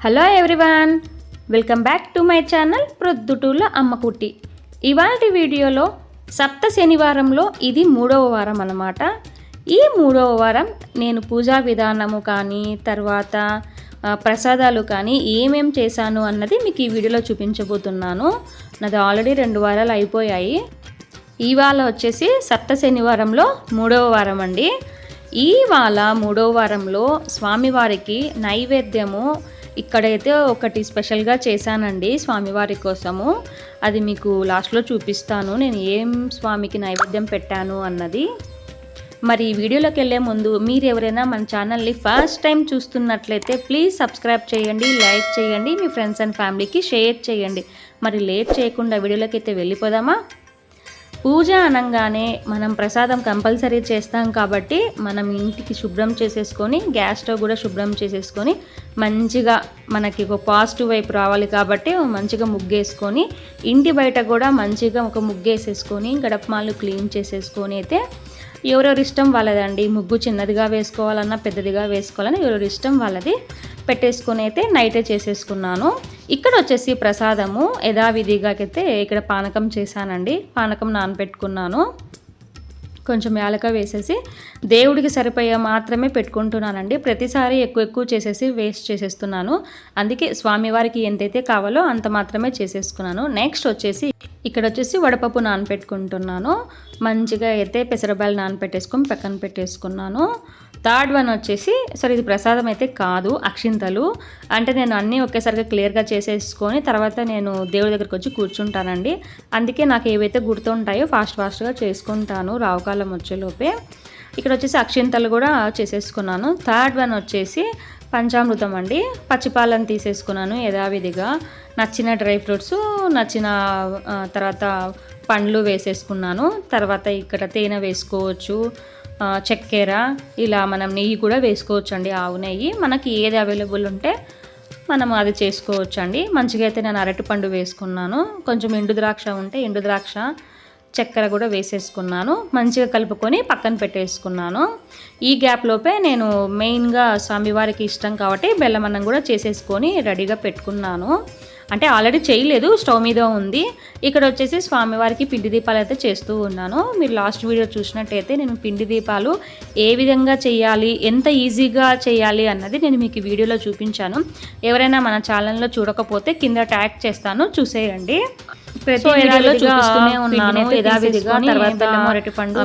Hello everyone welcome back to my channel ప్రొద్దుటూల అమ్మకుట్టి ఇవాళ వీడియోలో సప్త శనివారంలో ఇది మూడవ వారం అన్నమాట. ఈ మూడవ వారం నేను పూజా విధానము కానీ తర్వాత ప్రసాదాలు కానీ ఏమేం చేశాను అన్నది మీకు ఈ వీడియోలో చూపించబోతున్నాను. నాది ఆల్రెడీ రెండు వారాలు అయిపోయాయి. ఇవాళ వచ్చేసి సప్త శనివారంలో మూడవ వారం అండి. ఇవాళ మూడవ వారంలో స్వామివారికి నైవేద్యము ఇక్కడైతే ఒకటి స్పెషల్గా చేశానండి స్వామివారి కోసము. అది మీకు లాస్ట్లో చూపిస్తాను. నేను ఏం స్వామికి నైవేద్యం పెట్టాను అన్నది. మరి వీడియోలోకి వెళ్ళే ముందు మీరు ఎవరైనా మన ఛానల్ని ఫస్ట్ టైం చూస్తున్నట్లయితే ప్లీజ్ సబ్స్క్రైబ్ చేయండి లైక్ చేయండి మీ ఫ్రెండ్స్ అండ్ ఫ్యామిలీకి షేర్ చేయండి. మరి లేట్ చేయకుండా వీడియోలోకి అయితే వెళ్ళిపోదామా? పూజ అనగానే మనం ప్రసాదం కంపల్సరీ చేస్తాం కాబట్టి మనం ఇంటికి శుభ్రం చేసేసుకొని గ్యాస్ స్టవ్ కూడా శుభ్రం చేసేసుకొని మంచిగా మనకి ఒక పాజిటివ్ వైపు రావాలి కాబట్టి మంచిగా ముగ్గేసుకొని ఇంటి బయట కూడా మంచిగా ఒక ముగ్గేసేసుకొని గడపమాలు క్లీన్ చేసేసుకొని అయితే ఎవరెవరి ఇష్టం వాళ్ళదండి. ముగ్గు చిన్నదిగా వేసుకోవాలన్నా పెద్దదిగా వేసుకోవాలని ఎవరెవరి ఇష్టం వాళ్ళది పెట్టేసుకొని అయితే నైటే చేసేసుకున్నాను. ఇక్కడ వచ్చేసి ప్రసాదము. యథావిధిగా అయితే ఇక్కడ పానకం చేశానండి. పానకం నానబెట్టుకున్నాను. కొంచెం యాలక వేసేసి దేవుడికి సరిపోయే మాత్రమే పెట్టుకుంటున్నానండి. ప్రతిసారి ఎక్కువ ఎక్కువ చేసేసి వేస్ట్ చేసేస్తున్నాను. అందుకే స్వామివారికి ఎంతైతే కావాలో అంత మాత్రమే చేసేసుకున్నాను. నెక్స్ట్ వచ్చేసి ఇక్కడ వచ్చేసి వడపప్పు నానపెట్టుకుంటున్నాను మంచిగా అయితే పెసరబాయలు నానపెట్టేసుకొని పక్కన పెట్టేసుకున్నాను. థర్డ్ వన్ వచ్చేసి సరే ఇది ప్రసాదం అయితే కాదు అక్షింతలు. అంటే నేను అన్నీ ఒకేసారిగా క్లియర్గా చేసేసుకొని తర్వాత నేను దేవుడి దగ్గరికి వచ్చి కూర్చుంటానండి. అందుకే నాకు ఏవైతే గుర్తుంటాయో ఫాస్ట్ ఫాస్ట్గా చేసుకుంటాను రావుకాలం వచ్చేలోపే. ఇక్కడ వచ్చేసి అక్షింతలు కూడా చేసేసుకున్నాను. థర్డ్ వన్ వచ్చేసి పంచామృతం అండి. పచ్చిపాలను తీసేసుకున్నాను యథావిధిగా. నచ్చిన డ్రై ఫ్రూట్స్ నచ్చిన తర్వాత పండ్లు వేసేసుకున్నాను. తర్వాత ఇక్కడ తేనె వేసుకోవచ్చు చక్కెర ఇలా మనం నెయ్యి కూడా వేసుకోవచ్చు అండి ఆవు నెయ్యి. మనకి ఏది అవైలబుల్ ఉంటే మనం అది చేసుకోవచ్చు అండి మంచిగా అయితే నేను అరటిపండు వేసుకున్నాను. కొంచెం ఎండు ద్రాక్ష ఉంటే ఎండు ద్రాక్ష చక్కెర కూడా వేసేసుకున్నాను. మంచిగా కలుపుకొని పక్కన పెట్టేసుకున్నాను. ఈ గ్యాప్ లోపే నేను మెయిన్గా స్వామివారికి ఇష్టం కాబట్టి బెల్లమన్నం కూడా చేసేసుకొని రెడీగా పెట్టుకున్నాను. అంటే ఆల్రెడీ చేయలేదు స్టవ్ మీద ఉంది. ఇక్కడ వచ్చేసి స్వామివారికి పిండి దీపాలు అయితే చేస్తూ ఉన్నాను. మీరు లాస్ట్ వీడియో చూసినట్టయితే నేను పిండి దీపాలు ఏ విధంగా చేయాలి ఎంత ఈజీగా చేయాలి అన్నది నేను మీకు వీడియోలో చూపించాను. ఎవరైనా మన ఛానల్లో చూడకపోతే కింద ట్యాగ్ చేస్తాను చూసేయండి. సో వీడియోలో చూపిస్తూనే ఉన్నాను. యథావిధిగా తర్వాత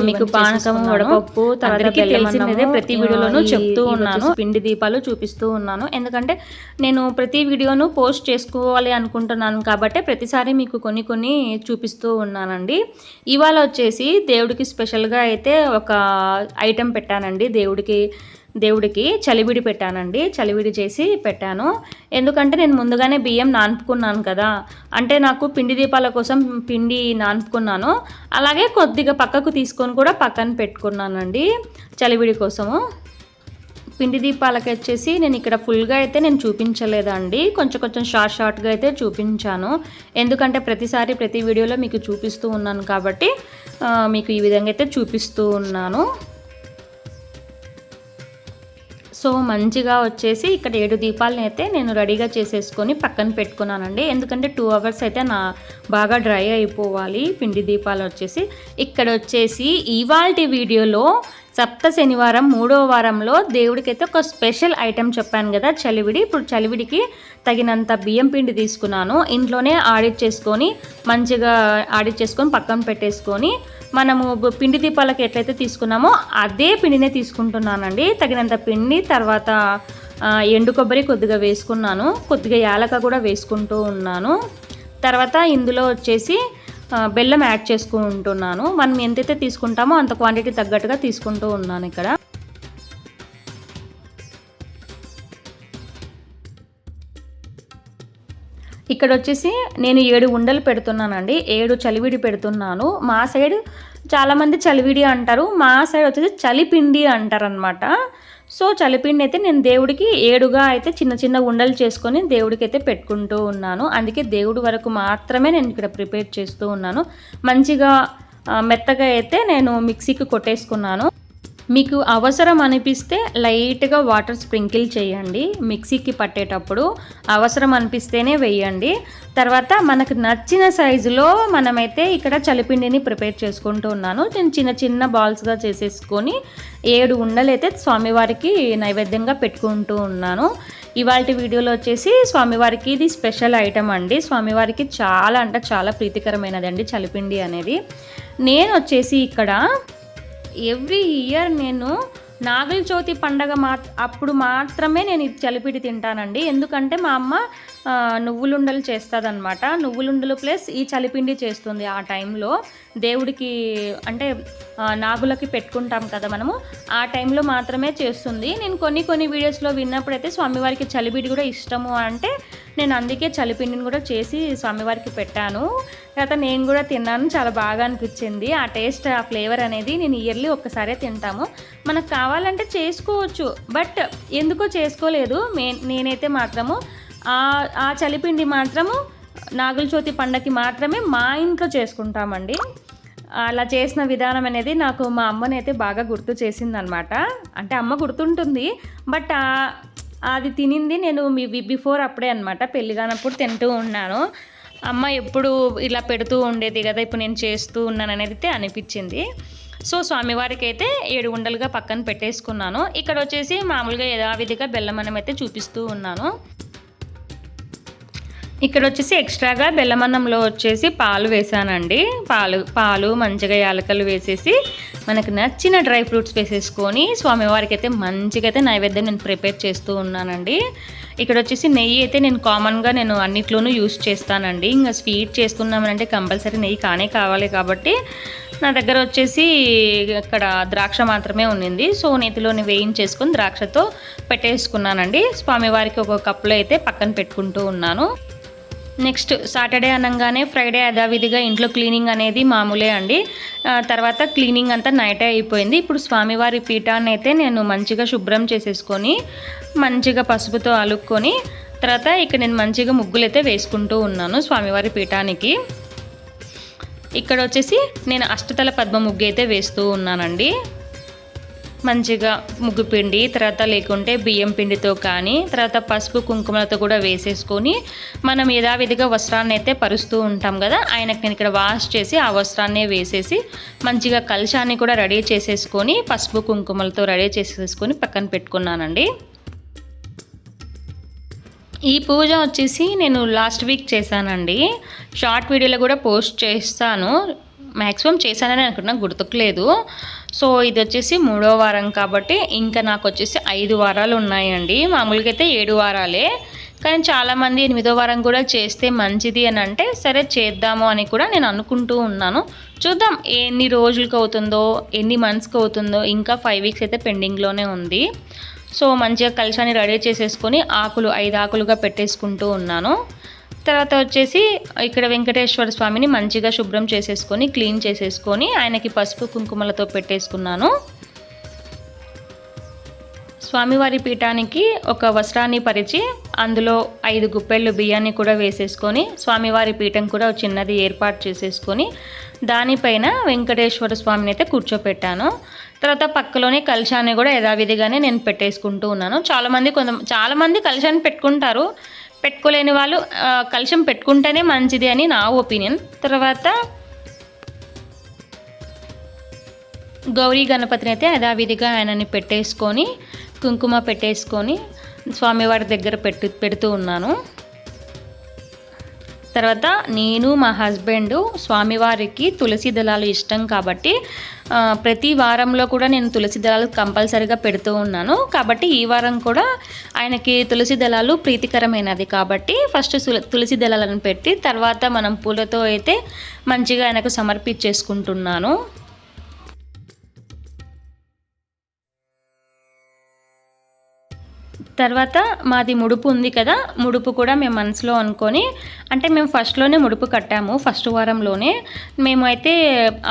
మీకు పానకం. వడపప్పు, తర్వాత అన్నము, ప్రతి వీడియోలోనూ చెప్తూ ఉన్నాను. పిండి దీపాలు చూపిస్తూ ఉన్నాను. ఎందుకంటే నేను ప్రతి వీడియోను పోస్ట్ చేసుకోవాలి అనుకుంటున్నాను కాబట్టి ప్రతిసారి మీకు కొన్ని కొన్ని చూపిస్తూ ఉన్నానండి. ఇవాళ వచ్చేసి దేవుడికి స్పెషల్గా అయితే ఒక ఐటెం పెట్టానండి. దేవుడికి దేవుడికి చలివిడి పెట్టానండి. చలివిడి చేసి పెట్టాను. ఎందుకంటే నేను ముందుగానే బియ్యం నానుపుకున్నాను కదా. అంటే నాకు పిండి దీపాల కోసం పిండి నానుపుకున్నాను. అలాగే కొద్దిగా పక్కకు తీసుకొని కూడా పక్కన పెట్టుకున్నానండి చలివిడి కోసము. పిండి దీపాలకి వచ్చేసి నేను ఇక్కడ ఫుల్గా అయితే నేను చూపించలేదండి. కొంచెం కొంచెం షార్ట్ షార్ట్గా అయితే చూపించాను. ఎందుకంటే ప్రతిసారి ప్రతి వీడియోలో మీకు చూపిస్తూ ఉన్నాను కాబట్టి మీకు ఈ విధంగా అయితే చూపిస్తూ ఉన్నాను. సో మంచిగా వచ్చేసి ఇక్కడ ఏడు దీపాలని అయితే నేను రెడీగా చేసేసుకొని పక్కన పెట్టుకున్నానండి. ఎందుకంటే టూ అవర్స్ అయితే నా బాగా డ్రై అయిపోవాలి పిండి దీపాలు వచ్చేసి. ఇక్కడ వచ్చేసి ఇవాల్టి వీడియోలో సప్త శనివారం మూడో వారంలో దేవుడికైతే ఒక స్పెషల్ ఐటెం చెప్పాను కదా చలివిడి. ఇప్పుడు చలివిడికి తగినంత బియ్యం పిండి తీసుకున్నాను. ఇంట్లోనే ఆడిట్ చేసుకొని మంచిగా ఆడిట్ చేసుకొని పక్కన పెట్టేసుకొని మనము పిండి దీపాలకు ఎట్లయితే తీసుకున్నామో అదే పిండినే తీసుకుంటున్నానండి. తగినంత పిండి తర్వాత ఎండు కొబ్బరి కొద్దిగా వేసుకున్నాను. కొద్దిగా యాలక కూడా వేసుకుంటూ ఉన్నాను. తర్వాత ఇందులో వచ్చేసి బెల్లం యాడ్ చేసుకుంటున్నాను. మనం ఎంతైతే తీసుకుంటామో అంత క్వాంటిటీ తగ్గట్టుగా తీసుకుంటూ ఉన్నాను ఇక్కడ. ఇక్కడ వచ్చేసి నేను ఏడు ఉండలు పెడుతున్నానండి. ఏడు చలివిడి పెడుతున్నాను. మా సైడ్ చాలామంది చలివిడి అంటారు. మా సైడ్ వచ్చేసి చలిపిండి అంటారనమాట సో చలిపిండి అయితే నేను దేవుడికి ఏడుగా అయితే చిన్న చిన్న ఉండలు చేసుకొని దేవుడికి అయితే పెట్టుకుంటూ ఉన్నాను. అందుకే దేవుడి వరకు మాత్రమే నేను ఇక్కడ ప్రిపేర్ చేస్తూ ఉన్నాను. మంచిగా మెత్తగా అయితే నేను మిక్సీకి కొట్టేసుకున్నాను. మీకు అవసరం అనిపిస్తే లైట్గా వాటర్ స్ప్రింకిల్ చేయండి మిక్సీకి పట్టేటప్పుడు. అవసరం అనిపిస్తేనే వేయండి. తర్వాత మనకు నచ్చిన సైజులో మనమైతే ఇక్కడ చలిపిండిని ప్రిపేర్ చేసుకుంటూ ఉన్నాను. నేను చిన్న చిన్న బాల్స్గా చేసేసుకొని ఏడు ఉండలైతే స్వామివారికి నైవేద్యంగా పెట్టుకుంటూ ఉన్నాను. ఇవాళ వీడియోలో వచ్చేసి స్వామివారికి ఇది స్పెషల్ ఐటమ్ అండి. స్వామివారికి చాలా అంటే చాలా ప్రీతికరమైనది అండి చలిపిండి అనేది. నేను వచ్చేసి ఇక్కడ ఎవ్రీ ఇయర్ నేను నాగుల చవితి పండగ మా అప్పుడు మాత్రమే నేను ఇది చలిపిడి తింటానండి. ఎందుకంటే మా అమ్మ నువ్వులుండలు చేస్తుందన్నమాట. నువ్వులుండలు ప్లస్ ఈ చలిపిండి చేస్తుంది ఆ టైంలో. దేవుడికి అంటే నాగులకి పెట్టుకుంటాం కదా మనము. ఆ టైంలో మాత్రమే చేస్తుంది. నేను కొన్ని కొన్ని వీడియోస్లో విన్నప్పుడైతే స్వామివారికి చలిపిడి కూడా ఇష్టము అంటే నేను అందుకే చలిపిండిని కూడా చేసి స్వామివారికి పెట్టాను. తర్వాత నేను కూడా తిన్నాను చాలా బాగా అనిపించింది. ఆ టేస్ట్ ఆ ఫ్లేవర్ అనేది నేను ఇయర్లీ ఒక్కసారే తింటాము. మనకు కావాలంటే చేసుకోవచ్చు బట్ ఎందుకో చేసుకోలేదు. మే నేనైతే మాత్రము ఆ చలిపిండి మాత్రము నాగుల చవితి పండగకి మాత్రమే మా ఇంట్లో చేసుకుంటామండి. అలా చేసిన విధానం అనేది నాకు మా అమ్మనైతే బాగా గుర్తు చేసిందనమాట. అంటే అమ్మ గుర్తుంటుంది బట్ అది తినింది నేను మీ బిఫోర్ అప్పుడే అనమాట పెళ్ళి కానప్పుడు తింటూ ఉన్నాను. అమ్మ ఎప్పుడు ఇలా పెడుతూ ఉండేది కదా ఇప్పుడు నేను చేస్తూ ఉన్నాను అనేది అనిపించింది. సో స్వామివారికి అయితే ఏడు ఉండలుగా పక్కన పెట్టేసుకున్నాను. ఇక్కడ వచ్చేసి మామూలుగా యథావిధిగా బెల్లం అనేది అయితే చూపిస్తూ ఉన్నాను. ఇక్కడ వచ్చేసి ఎక్స్ట్రాగా బెల్లమన్నంలో వచ్చేసి పాలు వేసానండి. పాలు పాలు మంచిగా యాలకలు వేసేసి మనకు నచ్చిన డ్రై ఫ్రూట్స్ వేసేసుకొని స్వామివారికి అయితే మంచిగా అయితే నైవేద్యం నేను ప్రిపేర్ చేస్తూ ఉన్నానండి. ఇక్కడ వచ్చేసి నెయ్యి అయితే నేను కామన్గా నేను అన్నిట్లోనూ యూస్ చేస్తానండి. ఇంకా స్వీట్ చేస్తున్నామనంటే కంపల్సరీ నెయ్యి కానే కావాలి కాబట్టి నా దగ్గర వచ్చేసి ఇక్కడ ద్రాక్ష మాత్రమే ఉన్నింది. సో నేతిలోని వేయించేసుకొని ద్రాక్షతో పెట్టేసుకున్నానండి. స్వామివారికి ఒక కప్పులో అయితే పక్కన పెట్టుకుంటూ ఉన్నాను. నెక్స్ట్ సాటర్డే అనగానే ఫ్రైడే యథావిధిగా ఇంట్లో క్లీనింగ్ అనేది మామూలే అండి. తర్వాత క్లీనింగ్ అంతా నైటే అయిపోయింది. ఇప్పుడు స్వామివారి పీఠాన్ని అయితే నేను మంచిగా శుభ్రం చేసేసుకొని మంచిగా పసుపుతో అలుక్కొని తర్వాత ఇక్కడ నేను మంచిగా ముగ్గులు అయితే వేసుకుంటూ ఉన్నాను స్వామివారి పీఠానికి. ఇక్కడ వచ్చేసి నేను అష్టతల పద్మ ముగ్గు అయితే వేస్తూ ఉన్నానండి. మంచిగా ముగ్గు పిండి తర్వాత లేకుంటే బియ్యం పిండితో కానీ తర్వాత పసుపు కుంకుమలతో కూడా వేసేసుకొని మనం యథావిధిగా వస్త్రాన్ని అయితే పరుస్తూ ఉంటాం కదా ఆయనకి నేను ఇక్కడ వాష్ చేసి ఆ వస్త్రాన్నే వేసేసి మంచిగా కలశాన్ని కూడా రెడీ చేసేసుకొని పసుపు కుంకుమలతో రెడీ చేసేసుకొని పక్కన పెట్టుకున్నానండి. ఈ పూజ వచ్చేసి నేను లాస్ట్ వీక్ చేశానండి. షార్ట్ వీడియోలో కూడా పోస్ట్ చేస్తాను. మ్యాక్సిమం చేశానని అనుకున్నా గుర్తుకులేదు సో ఇది వచ్చేసి మూడో వారం కాబట్టి ఇంకా నాకు వచ్చేసి ఐదు వారాలు ఉన్నాయండి. మామూలుగా అయితే ఏడు వారాలే. కానీ చాలామంది ఎనిమిదో వారం కూడా చేస్తే మంచిది అని అంటే సరే చేద్దాము అని కూడా నేను అనుకుంటూ ఉన్నాను. చూద్దాం ఎన్ని రోజులకు అవుతుందో ఎన్ని మంత్స్కి అవుతుందో ఇంకా ఫైవ్ వీక్స్ అయితే పెండింగ్లోనే ఉంది. సో మంచిగా కలిసాన్ని రెడీ చేసేసుకొని ఆకులు ఐదు ఆకులుగా పెట్టేసుకుంటూ ఉన్నాను. తర్వాత వచ్చేసి ఇక్కడ వెంకటేశ్వర స్వామిని మంచిగా శుభ్రం చేసేసుకొని క్లీన్ చేసేసుకొని ఆయనకి పసుపు కుంకుమలతో పెట్టేసుకున్నాను. స్వామివారి పీఠానికి ఒక వస్త్రాన్ని పరిచి అందులో ఐదు గుప్పెళ్ళు బియ్యాన్ని కూడా వేసేసుకొని స్వామివారి పీఠం కూడా ఒక చిన్నది ఏర్పాటు చేసేసుకొని దానిపైన వెంకటేశ్వర స్వామిని అయితే కూర్చోపెట్టాను. తర్వాత పక్కలోనే కలశాన్ని కూడా యథావిధిగానే నేను పెట్టేసుకుంటూ ఉన్నాను. చాలామంది కొంత చాలామంది కలశాన్ని పెట్టుకుంటారు పెట్టుకోలేని వాళ్ళు ఆ, పెట్టుకుంటేనే మంచిది అని నా ఒపీనియన్. తర్వాత గౌరీ గణపతిని అయితే యథావిధిగా ఆయనని పెట్టేసుకొని కుంకుమ పెట్టేసుకొని స్వామివారి దగ్గర పెట్టు పెడుతూ ఉన్నాను. తర్వాత నేను మా హస్బెండ్ స్వామివారికి తులసి దళాలు ఇష్టం కాబట్టి ప్రతి వారంలో కూడా నేను తులసి దళాలు కంపల్సరీగా పెడుతూ ఉన్నాను. కాబట్టి ఈ వారం కూడా ఆయనకి తులసి దళాలు ప్రీతికరమైనది కాబట్టి ఫస్ట్ తుల- తులసి దళాలను పెట్టి తర్వాత మనం పూలతో అయితే మంచిగా ఆయనకు సమర్పించేసుకుంటున్నాను. తర్వాత మాది ముడుపు ఉంది కదా ముడుపు కూడా మేము మనసులో అనుకొని అంటే మేము ఫస్ట్లోనే ముడుపు కట్టాము ఫస్ట్ వారంలోనే. మేమైతే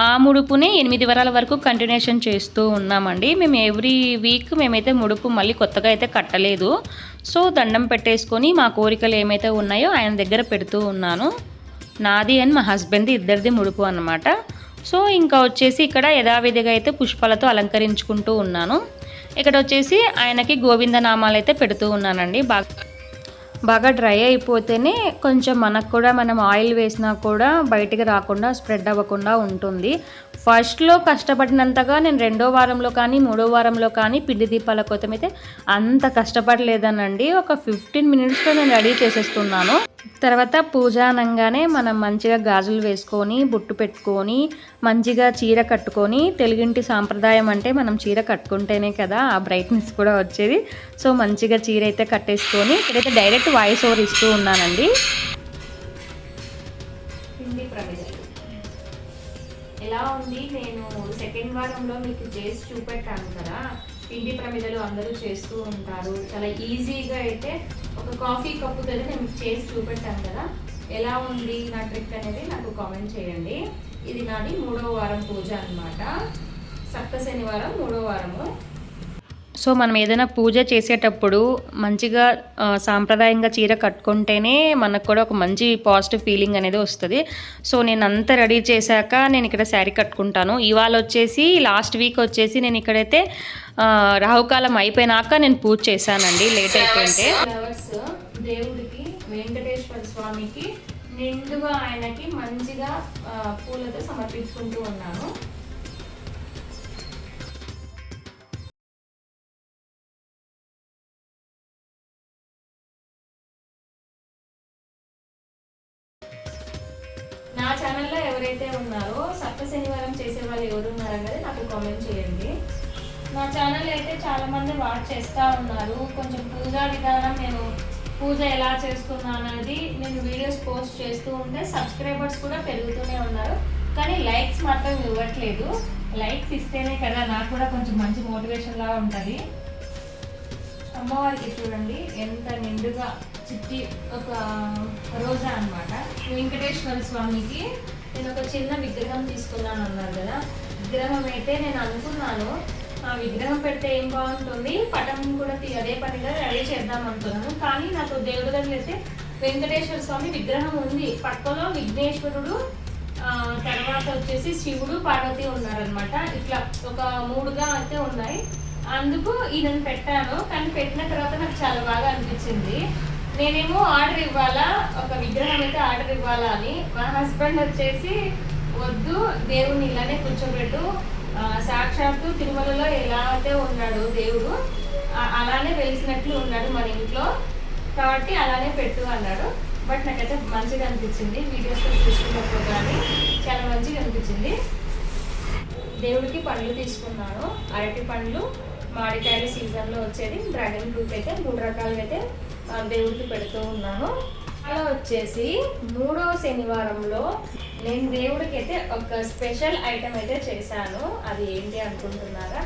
ఆ ముడుపుని ఎనిమిది వారాల వరకు కంటిన్యూషన్ చేస్తూ ఉన్నామండి. మేము ఎవ్రీ వీక్ మేమైతే ముడుపు మళ్ళీ కొత్తగా అయితే కట్టలేదు. సో దండం పెట్టేసుకొని మా కోరికలు ఏమైతే ఉన్నాయో ఆయన దగ్గర పెడుతూ ఉన్నాను. నాది అండ్ మా హస్బెండ్ ఇద్దరిది ముడుపు అనమాట సో ఇంకా వచ్చేసి ఇక్కడ యథావిధిగా అయితే పుష్పాలతో అలంకరించుకుంటూ ఉన్నాను. ఇక్కడ వచ్చేసి ఆయనకి గోవిందనామాలు అయితే పెడుతూ ఉన్నానండి. బాగా బాగా డ్రై అయిపోతేనే కొంచెం మనకు కూడా మనం ఆయిల్ వేసినా కూడా బయటికి రాకుండా స్ప్రెడ్ అవ్వకుండా ఉంటుంది. ఫస్ట్లో కష్టపడినంతగా నేను రెండో వారంలో కానీ మూడో వారంలో కానీ పిండి దీపాల కోసం అయితే అంత కష్టపడలేదనండి. ఒక ఫిఫ్టీన్ మినిట్స్లో నేను రెడీ చేసేస్తున్నాను. తర్వాత పూజ అనగానే మనం మంచిగా గాజులు వేసుకొని బుట్టు పెట్టుకొని మంచిగా చీర కట్టుకొని తెలుగింటి సాంప్రదాయం అంటే మనం చీర కట్టుకుంటేనే కదా ఆ బ్రైట్నెస్ కూడా వచ్చేది. సో మంచిగా చీర అయితే కట్టేసుకొని ఇక్కడైతే డైరెక్ట్ వాయిస్ ఓవర్ ఇస్తూ ఉన్నానండి. ఎలా ఉంది? నేను సెకండ్ వారంలో మీకు చేసి చూపెట్టాను కదా. పిండి ప్రమిదలు అందరూ చేస్తూ ఉంటారు. చాలా ఈజీగా అయితే ఒక కాఫీ కప్పుతో నేను చేసి చూపెట్టాను కదా. ఎలా ఉంది నా ట్రిక్ అనేది నాకు కామెంట్ చేయండి. ఇది నాది మూడో వారం పూజ అనమాట సప్త శనివారం మూడో వారము. సో మనం ఏదైనా పూజ చేసేటప్పుడు మంచిగా సాంప్రదాయంగా చీర కట్టుకుంటేనే మనకు కూడా ఒక మంచి పాజిటివ్ ఫీలింగ్ అనేది వస్తుంది. సో నేను అంతా రెడీ చేశాక నేను ఇక్కడ శారీ కట్టుకుంటాను. ఇవాళ వచ్చేసి లాస్ట్ వీక్ వచ్చేసి నేను ఇక్కడైతే రాహుకాలం అయిపోయినాక నేను పూజ చేశానండి లేట్ అయిపోయింటే. దేవుడికి వెంకటేశ్వర స్వామికి నిండుగా ఆయనకి మంచిగా ఆ, పూలతో సమర్పించుకుంటూ ఉన్నాను. నా ఛానల్లో ఎవరైతే ఉన్నారో సప్త శనివారం చేసే వాళ్ళు ఎవరు ఉన్నారనేది నాకు కామెంట్ చేయండి. నా ఛానల్ అయితే చాలా మంది వాచ్ చేస్తూ ఉన్నారు. కొంచెం పూజా విధానం నేను పూజ ఎలా చేస్తున్నాను అనేది నేను వీడియోస్ పోస్ట్ చేస్తూ ఉంటే సబ్స్క్రైబర్స్ కూడా పెరుగుతూనే ఉన్నారు. కానీ లైక్స్ మాత్రం ఇవ్వట్లేదు. లైక్స్ ఇస్తేనే కదా నాకు కూడా కొంచెం మంచి మోటివేషన్ లాగా ఉంటుంది. అమ్మవారికి చూడండి ఎంత నిండుగా చిట్టి ఒక రోజా అన్నమాట. వెంకటేశ్వర స్వామికి నేను ఒక చిన్న విగ్రహం తీసుకున్నాను అన్నారు కదా. విగ్రహం అయితే నేను అనుకున్నాను. విగ్రహం పెడితే ఏం బాగుంటుంది? పటం కూడా అదే పనిగా రెడీ చేద్దాం అనుకున్నాను. కానీ నాకు దేవుడి దగ్గర అయితే వెంకటేశ్వర స్వామి విగ్రహం ఉంది. పక్కలో విఘ్నేశ్వరుడు తర్వాత వచ్చేసి శివుడు పార్వతి ఉన్నారనమాట ఇట్లా ఒక మూడుగా అయితే ఉన్నాయి. అందుకు ఈయనను పెట్టాను. కానీ పెట్టిన తర్వాత నాకు చాలా బాగా అనిపించింది. నేనేమో ఆర్డర్ ఇవ్వాలా? ఒక విగ్రహం అయితే ఆర్డర్ ఇవ్వాలా అని. మా హస్బెండ్ వచ్చేసి వద్దు దేవుని ఇలానే కూర్చోబెట్టు. సాక్షాత్తు తిరుమలలో ఎలా అయితే ఉన్నాడు దేవుడు అలానే వెలిసినట్లు ఉన్నాడు మన ఇంట్లో. కాబట్టి అలానే పెట్టు అన్నాడు. బట్ నాకైతే మంచిగా అనిపించింది. వీడియోస్ చూసుకున్నప్పుడు కానీ చాలా మంచిగా అనిపించింది. దేవుడికి పండ్లు తీసుకున్నాను. అరటి పండ్లు మామిడికాయల సీజన్లో వచ్చేది. డ్రాగన్ ఫ్రూట్ అయితే మూడు రకాలుగా అయితే దేవుడికి పెడుతూ ఉన్నాను. అలా వచ్చేసి మూడో శనివారంలో నేను దేవుడికి అయితే ఒక స్పెషల్ ఐటెం అయితే చేశాను. అది ఏంటి అనుకుంటున్నారా?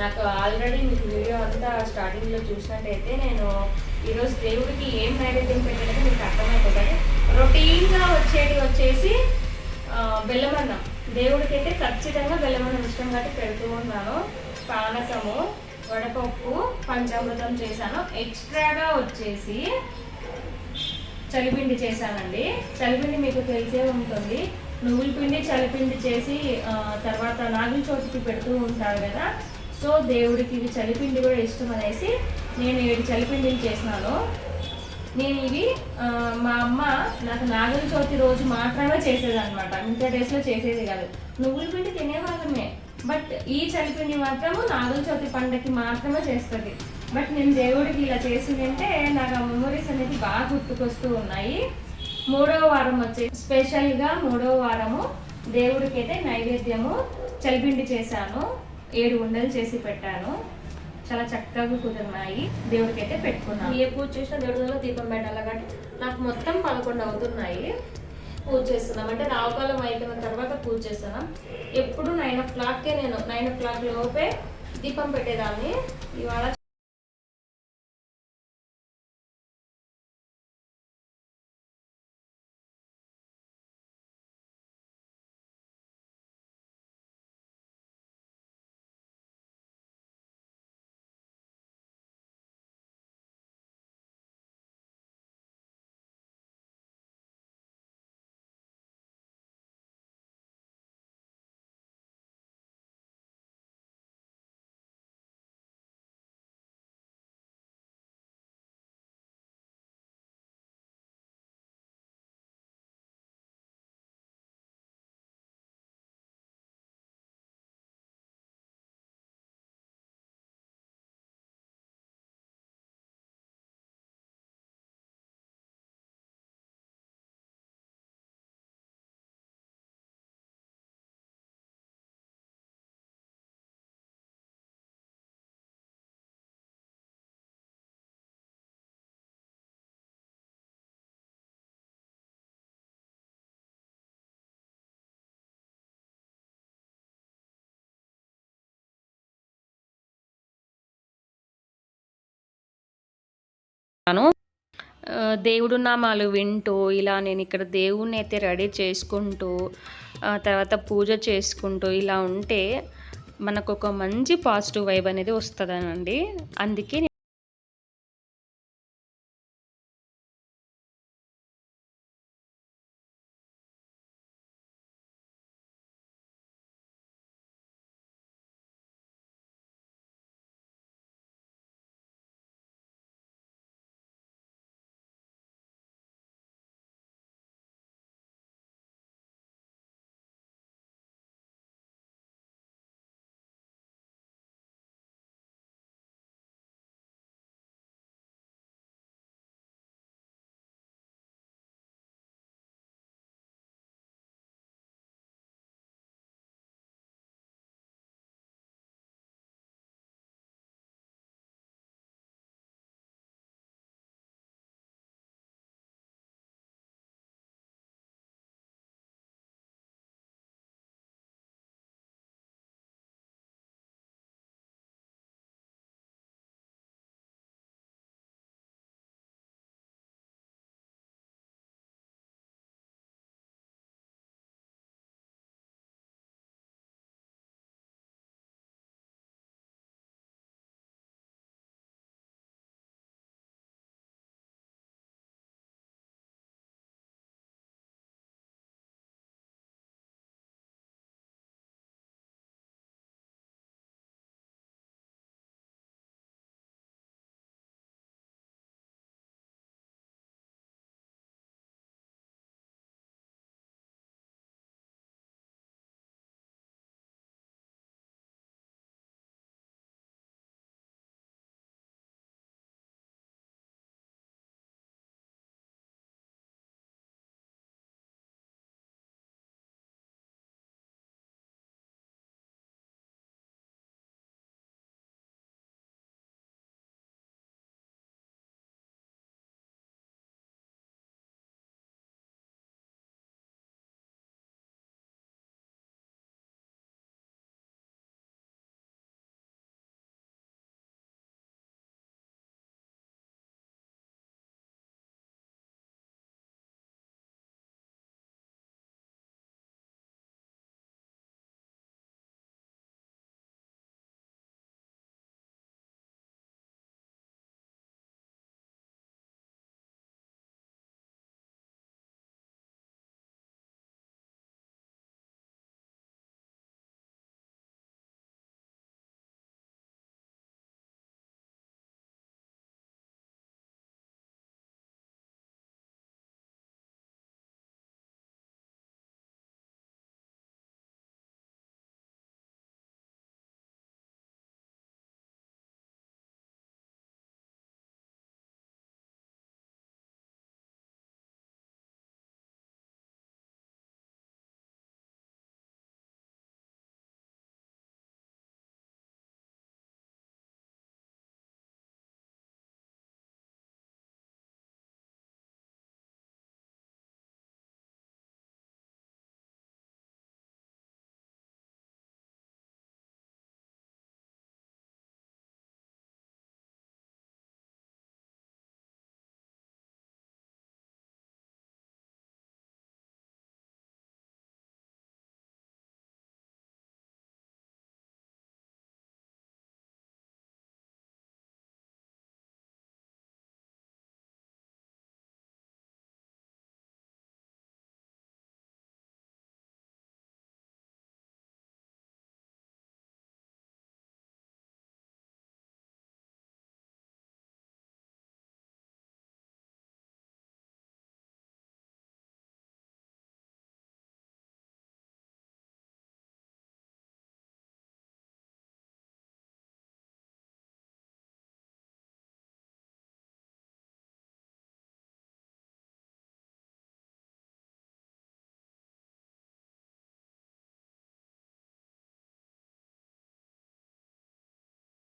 నాకు ఆల్రెడీ మీకు వీడియో అంతా స్టార్టింగ్లో చూసినట్టయితే నేను ఈరోజు దేవుడికి ఏం నైవేద్యం పెట్టాలని మీకు అర్థమైపోతుంది రొటీన్గా వచ్చేది వచ్చేసి బెల్లమన్నం. దేవుడికి అయితే ఖచ్చితంగా బెల్లమన్నం ఇష్టం కాబట్టి పెడుతూ ఉన్నాను. పానకము వడపప్పు పంచామృతం చేశాను. ఎక్స్ట్రాగా వచ్చేసి చలిపిండి చేశానండి. చలిపిండి మీకు తెలిసే ఉంటుంది. నువ్వుల పిండి చలిపిండి చేసి తర్వాత నాగుల చోటుకి పెడుతూ ఉంటారు కదా. సో దేవుడికి ఇది చలిపిండి కూడా ఇష్టం అనేసి నేను ఏడు చలిపిండిలు చేసినాను. నేను ఇవి మా అమ్మ నాకు నాగుల చవితి రోజు మాత్రమే చేసేది అనమాట డేస్లో చేసేది కాదు. నువ్వుల పిండి తినేవాళ్ళమే బట్ ఈ చలిపిండి మాత్రము నాగుల చవితి పండగకి మాత్రమే చేస్తుంది. బట్ నేను దేవుడికి ఇలా చేసిందంటే నాకు ఆ మెమొరీస్ అనేది బాగా గుర్తుకొస్తూ ఉన్నాయి. మూడవ వారం వచ్చే స్పెషల్గా మూడవ వారము దేవుడికి అయితే నైవేద్యము చలిపిండి చేశాను ఏడు ఉండలు చేసి పెట్టాను. చాలా చక్కగా కుదిరినాయి. దేవుడికి అయితే పెట్టుకున్నాను. ఏ పూజ చేసినా దేవుడి దగ్గర దీపం పెట్టాలి కాబట్టి నాకు మొత్తం పదకొండు అవుతున్నాయి. పూజ చేస్తున్నాం. అంటే రావుకాలం అయిపోయిన తర్వాత పూజ చేస్తున్నాం. ఎప్పుడు నైన్ ఓ క్లాక్కే నేను నైన్ ఓ క్లాక్ లోపే దీపం పెట్టేదాన్ని. ఇవాళ దేవుడు నామాలు వింటూ ఇలా నేను ఇక్కడ దేవుణ్ణి అయితే రెడీ చేసుకుంటూ తర్వాత పూజ చేసుకుంటూ ఇలా ఉంటే మనకు ఒక మంచి పాజిటివ్ వైబ్ అనేది వస్తుందనండి. అందుకే